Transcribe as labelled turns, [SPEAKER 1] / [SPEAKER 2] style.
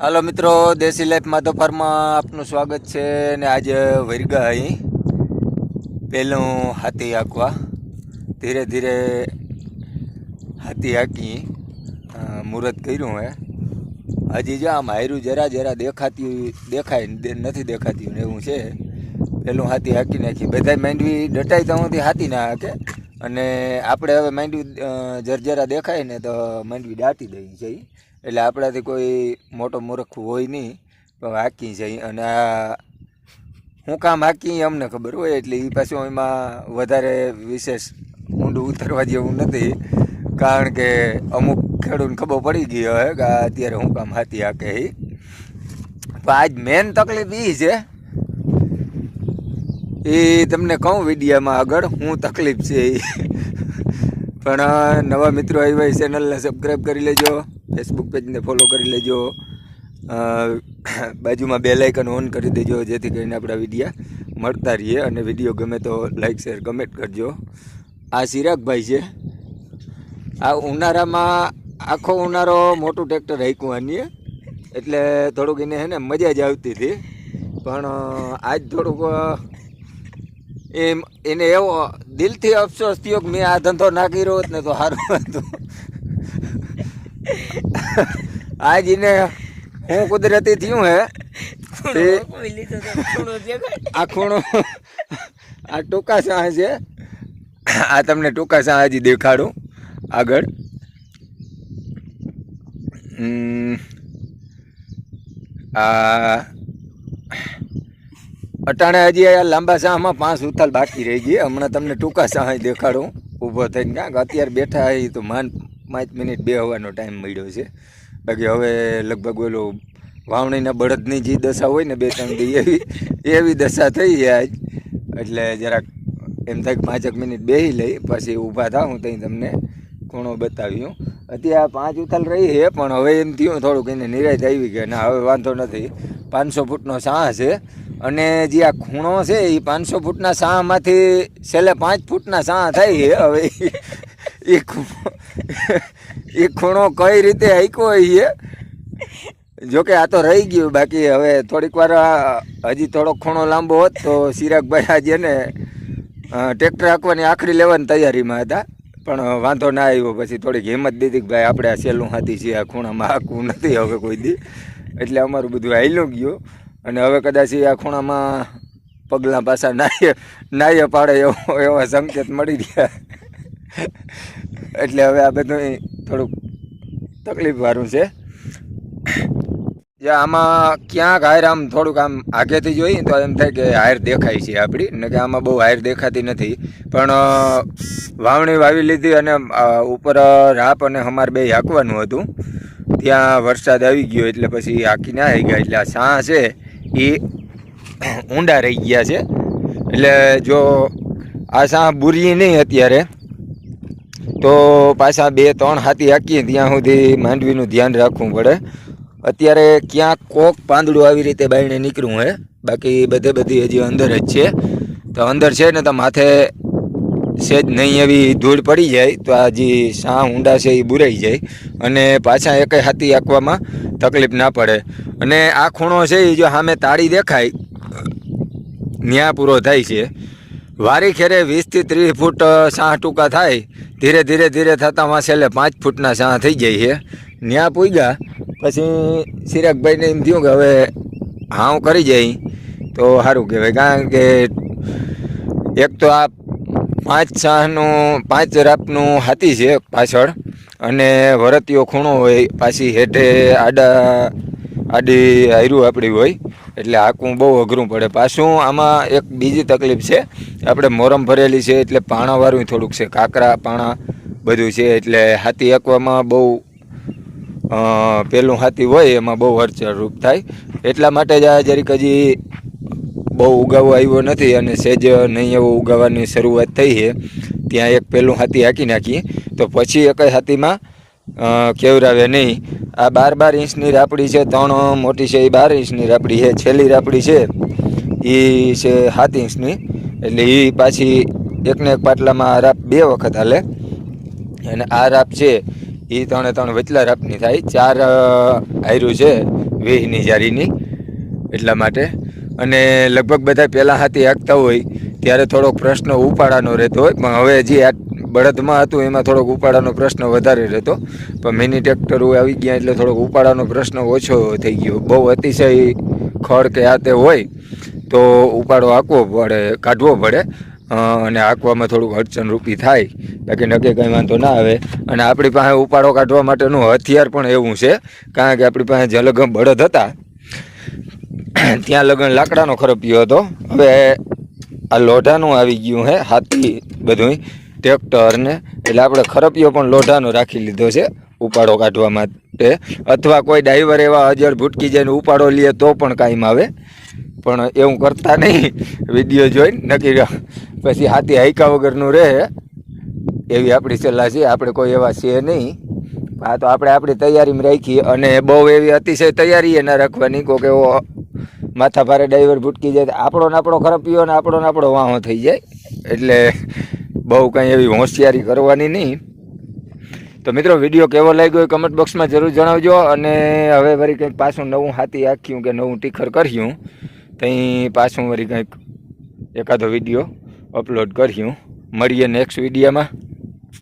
[SPEAKER 1] હાલો મિત્રો, દેશી લાઈફ ફાર્મમાં આપનું સ્વાગત છે ને આજે વરગા અહીં પહેલું હાથી હાંકવા ધીરે ધીરે હાથી હાંકી મુહૂર્ત કર્યું હે. હજી જો આમ હાયરું જરા જરા દેખાતી, દેખાય નથી દેખાતી એવું છે. પહેલું હાથી હાંકી નાખી. બધા માંડવી ડટાઈ તો હાથી ના હાકે. અને આપણે હવે માંડવી જરજરા દેખાય ને તો માંડવી દાટી દઈ છે એટલે આપણાથી કોઈ મોટો મૂર્ખ હોય નહીં, પણ હાકી જાય. અને આ હું કામ હાકી અમને ખબર હોય, એટલે એ પાછું એમાં વધારે વિશેષ ઊંડું ઉતરવા જેવું નથી. કારણ કે અમુક ખેડૂતને ખબર પડી ગઈ હોય કે અત્યારે હું કામ હાથી હાકે એ પણ આજ મેન તકલીફ એ છે. એ તમને કહું વિડીયામાં આગળ, હું તકલીફ છે એ પણ નવા મિત્રો આવ્યા ચેનલને સબસ્ક્રાઈબ કરી લેજો. ફેસબુક પેજને ફોલો કરી લેજો. બાજુમાં બે લાઇકન ઓન કરી દેજો, જેથી કરીને આપણા વિડીયા મળતા રહીએ અને વીડિયો ગમે તો લાઈક શેર કમેન્ટ કરજો. આ સિરાગભાઈ છે. આ ઉનાળામાં આખો ઉનાળો મોટું ટ્રેક્ટર રાખ્યું આનીએ એટલે થોડુંક એને હે ને મજા જ આવતી હતી. પણ આજ થોડુંક એમ, એને એવો દિલથી અફસોસ થયો કે મેં આ ધંધો ના કર્યો હોત ને તો સારું હતું. આજ એને હું કુદરતી થયું હે. આ ખૂણો આ ટૂંકા સાહ છે. આ તમને ટૂંકા સાહ હજી દેખાડું આગળ. આ અટાણે હજી આ લાંબા સાહમાં પાંચ ઉથલ બાકી રહી ગઈ. હમણાં તમને ટૂંકા સાહ દેખાડું. ઊભો થઈને ક્યાંક અત્યારે બેઠા એ તો માન પાંચ મિનિટ બે હવાનો ટાઈમ મળ્યો છે. બાકી હવે લગભગ ઓલું વાવણીના બળદની જે દશા હોય ને બે ત્રણ દી એવી એવી દશા થઈ છે આજ. એટલે જરાક એમ થાય કે પાંચેક મિનિટ બેસી લઈ, પછી ઊભા થાઉં ત્યાં તમને ખૂણો બતાવ્યું અત્યારે આ પાંચ ઉથલ રહી છે, પણ હવે એમ થયું થોડુંક એને નિરાશ આવી ગયા. ના, હવે વાંધો નથી. પાંચસો ફૂટનો સાહ છે. અને જે આ ખૂણો છે, એ પાંચસો ફૂટના સાહમાંથી છેલ્લે પાંચ ફૂટના સાહ થાય છે હવે. એ ખૂણો એ ખૂણો કઈ રીતે હાઈકો એ જોકે આ તો રહી ગયું, બાકી હવે થોડીક વાર હજી થોડોક ખૂણો લાંબો હોત તો સિરાગભાઈ આજે ને ટ્રેક્ટર હાંકવાની આખરી લેવાની તૈયારીમાં હતા. પણ વાંધો ના આવ્યો, પછી થોડીક હિંમત દીધી કે ભાઈ આપણે આ સહેલું હાથી છે આ ખૂણામાં હાંકવું નથી હવે કોઈ દી. એટલે અમારું બધું હાલ્યું ગયું. અને હવે કદાચ આ ખૂણામાં પગલાં પાછા નાય નાય પાડે એવો એવા સંકેત મળી રહ્યા. એટલે હવે આ બધું થોડુંક તકલીફ વાળું છે. જે આમાં ક્યાંક હાયર આમ થોડુંક આમ આગેથી જોઈએ તો એમ થાય કે હાયર દેખાય છે આપણી, ને કે આમાં બહુ હાયર દેખાતી નથી. પણ વાવણી વાવી લીધી અને ઉપર રાપ અને હમાર બે હાંકવાનું હતું. ત્યાં વરસાદ આવી ગયો એટલે પછી હાંકી ના આવી ગયા એટલે આ સાં છે એ ઊંડા રહી ગયા છે. એટલે જો આ સાં બુરી નહીં અત્યારે તો પાછા બે, ત્રણ હાથી હાકીએ ત્યાં સુધી માંડવીનું ધ્યાન રાખવું પડે. અત્યારે ક્યાંક કોક પાંદડું આવી રીતે બાઈને નીકળ્યું હે બાકી બધે બધી હજી અંદર જ છે. તો અંદર છે ને તો માથે સેજ નહીં એવી ધૂળ પડી જાય તો આ જે સાહ ઊંડા છે એ બુરાઈ જાય અને પાછા એકેય હાથી આંકવામાં તકલીફ ના પડે. અને આ ખૂણો છે એ જો સામે તાળી દેખાય, ન્યા પૂરો થાય છે. વારી ખેરે વીસથી ત્રીસ ફૂટ સાહ ટૂંકા થાય ધીરે ધીરે ધીરે થતાં માં છેલ્લે પાંચ ફૂટના સાહ થઈ જાય છે. ન્યા પૂગ્યા, પછી સિરાગભાઈને એમ થયું કે હવે હાવ કરી જાય. તો સારું કહેવાય, કારણ કે એક તો આ પાંચ સાહનું, પાંચ રાપનું હાથી છે પાછળ, અને વરતીઓ ખૂણો હોય, પાછી હેઠે આડા આડી આયરું આપણી હોય, એટલે હાંકવું બહુ અઘરું પડે. પાછું આમાં એક બીજી તકલીફ છે આપણે મોરમ ભરેલી છે, એટલે પાણાવાળું થોડુંક છે, કાકરા, પાણા બધું છે, એટલે હાથી હાંકવામાં બહુ પહેલું હાથી હોય, એમાં બહુ હરચરરૂપ થાય. એટલા માટે જ આ જરીક હજી બહુ ઉગાવો આવ્યો નથી અને સેજ નહીં એવો ઉગાવાની શરૂઆત થઈ છે. ત્યાં એક પહેલું હાથી હાંકી નાખીએ તો પછી એકય હાથીમાં કેવરાવે નહીં. આ બાર બાર ઇંચની રાપડી છે, ત્રણ મોટી છે, એ બાર ઇંચની રાપડી છે, છેલ્લી રાપડી છે એ છે સાત ઇંચની એટલે એ પાછી એકને એક પાટલામાં રાપ બે વખત હાલે. અને આ રાપ છે એ ત્રણે ત્રણ વચલા રાપની થાય, ચાર આયરું છે, વેહની જારીની, એટલા માટે. અને લગભગ બધા પહેલાં હાથી હાંકતા હોય, ત્યારે થોડોક પ્રશ્ન ઉપાડાનો રહેતો હોય, પણ હવે જે આ બળદમાં હતું, એમાં થોડોક ઉપાડાનો પ્રશ્ન વધારે રહેતો. પણ મિની ટ્રેક્ટરો આવી ગયા એટલે થોડોક ઉપાડાનો પ્રશ્ન ઓછો થઈ ગયો. બહુ અતિશય ખડ કે આ હોય, તો ઉપાડો આંકવો પડે, કાઢવો પડે અને આંકવામાં થોડુંક અડચણરૂપી થાય. બાકી નક્કી કંઈ વાંધો ના આવે. અને આપણી પાસે ઉપાડો કાઢવા માટેનું હથિયાર પણ એવું છે, કારણ કે આપણી પાસે જલગમ બળદ હતા, ત્યાં લગન લાકડાનો ખરપિયો હતો. હવે આ લોઢાનું આવી ગયું હે, હાથી બધું ટ્રેક્ટર ને એટલે આપણે ખરપિયો પણ લોઢાનો રાખી લીધો છે ઉપાડો કાઢવા માટે. અથવા કોઈ ડ્રાઈવર એવા અજર ભૂટકી જઈને ઉપાડો લઈએ તો પણ કાંઈમ આવે. પણ એવું કરતા નહીં. વીડિયો જોઈને નક્કી પછી હાથી હાઈકા વગરનું રહે. એવી આપણી સલાહ છે. આપણે કોઈ એવા છે નહીં. આ તો આપણે આપણી તૈયારીમાં રાખીએ. અને બહુ એવી અતિશય તૈયારી એ ના રાખવાની. કોકે એવો માથા ભારે ડ્રાઈવર ભૂટકી જાય આપણો ને આપણો ખરપિયો ને આપણો ને આપણો વાહો થઈ જાય. એટલે બહુ કંઈ એવી હોશિયારી કરવાની નહીં. તો મિત્રો, વીડિયો કેવો લાગ્યો એ કમેન્ટ બોક્સમાં જરૂર જણાવજો અને હવે વળી કંઈક પાછું નવું હાથી આખ્યું કે નવું ટીખર કર્યું ત્યાં પાછું વળી કંઈક એકાદો વીડિયો અપલોડ કર્યું. મળીએ નેક્સ્ટ વિડીયોમાં.